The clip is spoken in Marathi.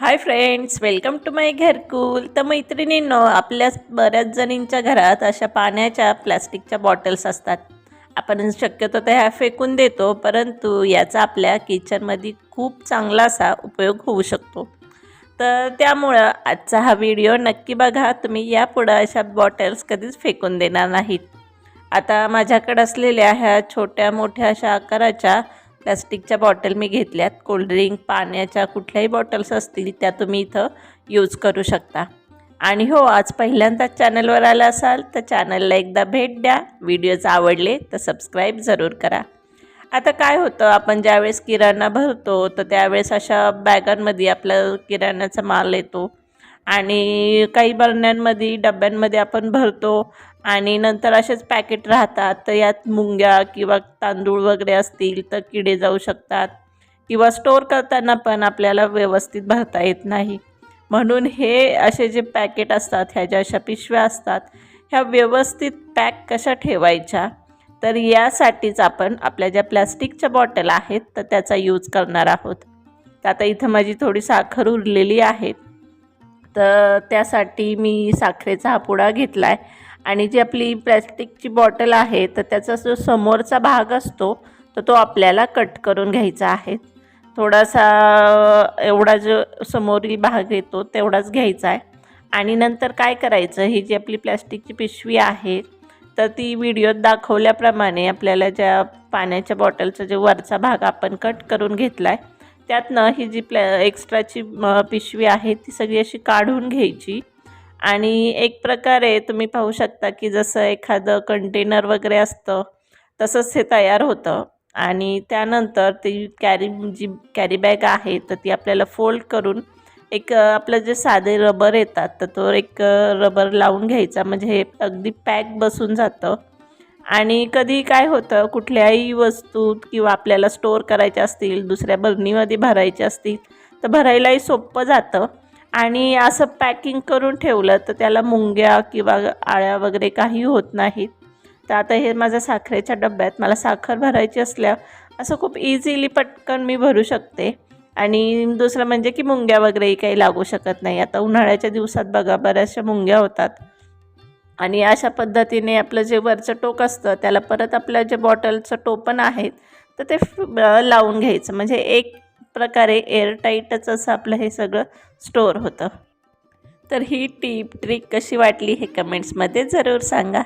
Hi friends welcome to my घरकुल तर मैत्रिणींनो आपल्या बऱ्याच जणींच्या घरात अशा पाण्याच्या प्लॅस्टिकच्या बॉटल्स असतात. आपण शक्यतो त्या ह्या फेकून देतो परंतु याचा आपल्या किचनमध्ये खूप चांगला असा उपयोग होऊ शकतो. तर त्यामुळं आजचा हा व्हिडिओ नक्की बघा तुम्ही यापुढं अशा बॉटल्स कधीच फेकून देणार नाहीत. आता माझ्याकडे असलेल्या ह्या छोट्या मोठ्या अशा आकाराच्या प्लॅस्टिकच्या बॉटल मी घेतल्यात. कोल्ड्रिंक पाण्याच्या कुठल्याही बॉटल्स असतील त्या तुम्ही इथं यूज करू शकता. आणि हो आज पहिल्यांदाच चॅनलवर आला असाल तर चॅनलला एकदा भेट द्या. व्हिडिओज आवडले तर सबस्क्राईब जरूर करा. आता काय होतं आपण ज्यावेळेस किराणा भरतो तर त्यावेळेस अशा बॅगांमध्ये आपला किराण्याचा माल येतो. आणि काही बरण्यांमध्ये डब्यांमध्ये आपण भरतो आणि नंतर असेच पॅकेट राहतात. तर यात मुंग्या किंवा तांदूळ वगैरे असतील तर किडे जाऊ शकतात. किंवा स्टोअर करताना पण आपल्याला व्यवस्थित भरता येत नाही. म्हणून हे असे जे पॅकेट असतात ह्या ज्या अशा पिशव्या असतात ह्या व्यवस्थित पॅक कशा ठेवायच्या? तर यासाठीच आपण आपल्या ज्या प्लॅस्टिकच्या बॉटल आहेत तर त्याचा यूज करणार आहोत. तर आता इथं माझी थोडी साखर उरलेली आहे. तर त्यासाठी मी साखरेचा हा पुडा घेतला आहे आणि जी आपली प्लॅस्टिकची बॉटल आहे तर त्याचा जो समोरचा भाग असतो तर तो आपल्याला कट करून घ्यायचा आहे. थोडासा एवढा जो समोरील भाग येतो तेवढाच घ्यायचा आहे. आणि नंतर काय करायचं ही जी आपली प्लॅस्टिकची पिशवी आहे तर ती व्हिडिओत दाखवल्याप्रमाणे आपल्याला ज्या पाण्याच्या बॉटलचा जो वरचा भाग आपण कट करून घेतला आहे त्यातनं ही जी प्लॅ एक्स्ट्राची पिशवी आहे ती सगळी अशी काढून घ्यायची. आणि एक प्रकारे तुम्ही पाहू शकता की जसं एखादं कंटेनर वगैरे असतं तसंच हे तयार होतं. आणि त्यानंतर ती कॅरी जी कॅरी बॅग आहे तर ती आपल्याला फोल्ड करून एक आपलं जे साधे रबर येतात तर तो एक रबर लावून घ्यायचा. म्हणजे हे अगदी पॅक बसून जातं. आणि कधी काय होतं कुठल्याही वस्तू किंवा आपल्याला स्टोअर करायच्या असतील दुसऱ्या बरणीमध्ये भरायच्या असतील तर भरायलाही सोपं जातं. आणि असं पॅकिंग करून ठेवलं तर त्याला मुंग्या किंवा आळ्या वगैरे काही होत नाहीत. तर आता हे माझ्या साखरेच्या डब्यात मला साखर भरायची असल्या असं खूप इझिली पटकन मी भरू शकते. आणि दुसरं म्हणजे की मुंग्या वगैरेही काही लागू शकत नाही. आता उन्हाळ्याच्या दिवसात बघा बऱ्याचशा मुंग्या होतात. आणि अशा पद्धतीने आपलं जे वरचं टोक असतं त्याला परत आपल्या जे बॉटलचं टोपण आहेत तर ते लावून घ्यायचं. म्हणजे एक प्रकारे एअरटाईटच असं आपलं हे सगळं स्टोअर होतं. तर ही टीप ट्रिक कशी वाटली हे कमेंट्समध्ये जरूर सांगा.